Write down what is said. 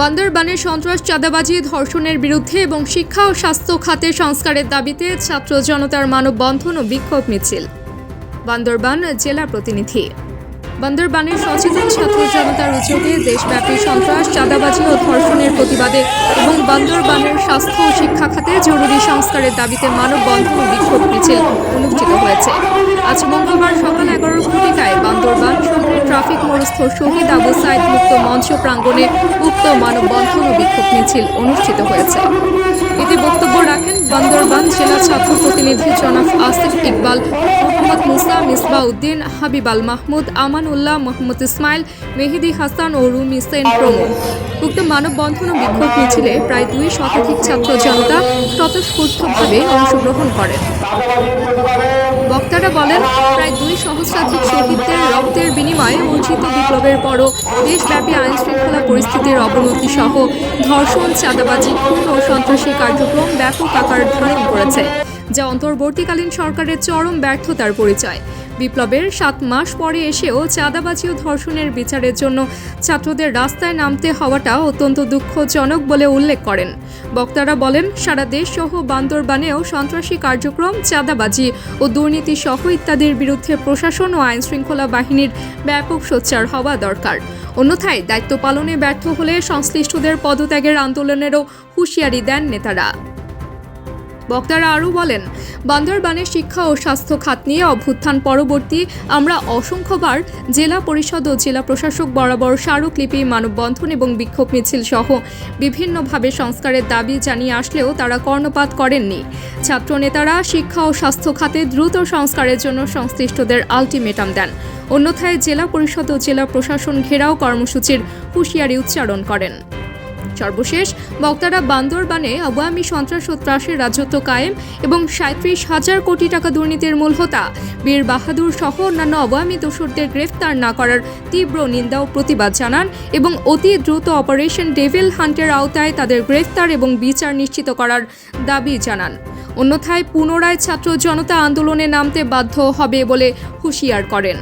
বান্দরবানের সন্ত্রাস চাঁদাবাজি ধর্ষণের বিরুদ্ধে এবং শিক্ষা ও স্বাস্থ্য খাতে সংস্কারের দাবিতে ছাত্র জনতার মানববন্ধন ও বিক্ষোভ মিছিল। বান্দরবান জেলা প্রতিনিধি। বান্দরবানের সচেতন ছাত্র জনতার উদ্যোগে দেশব্যাপী সন্ত্রাস, চাঁদাবাজি ও ধর্ষণের প্রতিবাদে এবং বান্দরবানের স্বাস্থ্য ও শিক্ষা খাতে জরুরি সংস্কারের দাবিতে মানববন্ধন ও বিক্ষোভ মিছিল অনুষ্ঠিত হয়েছে। আজ মঙ্গলবার সকাল এগারো ঘটিকায় বান্দরবান শহরের ট্রাফিক মোড়স্থ শহীদ আবু সাইদ মুক্ত মঞ্চ প্রাঙ্গণে উক্ত মানববন্ধন ও বিক্ষোভ মিছিল অনুষ্ঠিত হয়েছে। এতে বক্তব্য বান্দরবান জেলা ছাত্র প্রতিনিধি জনাব আসিফ ইকবাল, মোহাম্মদ মুসা মিসবা উদ্দিন হাবিব আল মাহমুদ আমান উল্লাহ মোহাম্মদ ইসমাইল, মেহেদি হাসান ও রুমি সেন প্রমুখ। উক্ত মানববন্ধন ও বিক্ষোভ মিছিলে প্রায় দুই শতাধিক ছাত্র জনতা স্বতঃস্ফূর্তভাবে অংশগ্রহণ করেন। বক্তারা বলেন, প্রায় দুই সহস্রাধিক শহীদদের রক্তের বিনিময়ে অর্জিত বিপ্লবের পরও দেশব্যাপী আইন শৃঙ্খলা পরিস্থিতির অবনতি সহ ধর্ষণ, চাঁদাবাজি, খুন ও সন্ত্রাসী কার্যক্রম ব্যাপক আকার ধারণ করেছে। যা অন্তর্বর্তীকালীন সরকারের চরম ব্যর্থতার পরিচয়। বিপ্লবের সাত মাস পরে এসেও চাঁদাবাজি ও ধর্ষণের বিচারের জন্য ছাত্রদের রাস্তায় নামতে হওয়াটা অত্যন্ত দুঃখজনক বলে উল্লেখ করেন। বক্তারা বলেন, সারা দেশ সহ বান্দরবানেও সন্ত্রাসী কার্যক্রম, চাঁদাবাজি ও দুর্নীতি সহ ইত্যাদির বিরুদ্ধে প্রশাসন ও আইন শৃঙ্খলা বাহিনীর ব্যাপক সোচ্চার হওয়া দরকার। অন্যথায় দায়িত্ব পালনে ব্যর্থ হলে সংশ্লিষ্টদের পদত্যাগের আন্দোলনেরও হুঁশিয়ারি দেন নেতারা। বক্তারা আরও বলেন বান্দরবানের শিক্ষা ও স্বাস্থ্য খাত নিয়ে অভ্যুত্থান পরবর্তী আমরা অসংখ্যবার জেলা পরিষদ ও জেলা প্রশাসক বরাবর স্মারকলিপি, মানববন্ধন এবং বিক্ষোভ মিছিল সহ বিভিন্নভাবে সংস্কারের দাবি জানিয়ে আসলেও তারা কর্ণপাত করেননি। ছাত্র নেতারা শিক্ষা ও স্বাস্থ্য খাতে দ্রুত সংস্কারের জন্য সংশ্লিষ্টদের আলটিমেটাম দেন। অন্যথায় জেলা পরিষদ ও জেলা প্রশাসন ঘেরাও কর্মসূচির হুঁশিয়ারি উচ্চারণ করেন। সর্বশেষ, বক্তারা বান্দরবানে আওয়ামী সন্ত্রাস ও ত্রাসের রাজত্ব কায়েম এবং সাঁত্রিশ হাজার কোটি টাকা দুর্নীতির মূল হোতা। বীর বাহাদুর সহ অন্যান্য আওয়ামী দোসরদের গ্রেফতার না করার তীব্র নিন্দা ও প্রতিবাদ জানান এবং অতি দ্রুত অপারেশন ডেভিল হান্টের আওতায় তাদের গ্রেফতার এবং বিচার নিশ্চিত করার দাবি জানান। অন্যথায় পুনরায় ছাত্র জনতা আন্দোলনে নামতে বাধ্য হবে বলে হুঁশিয়ার করেন।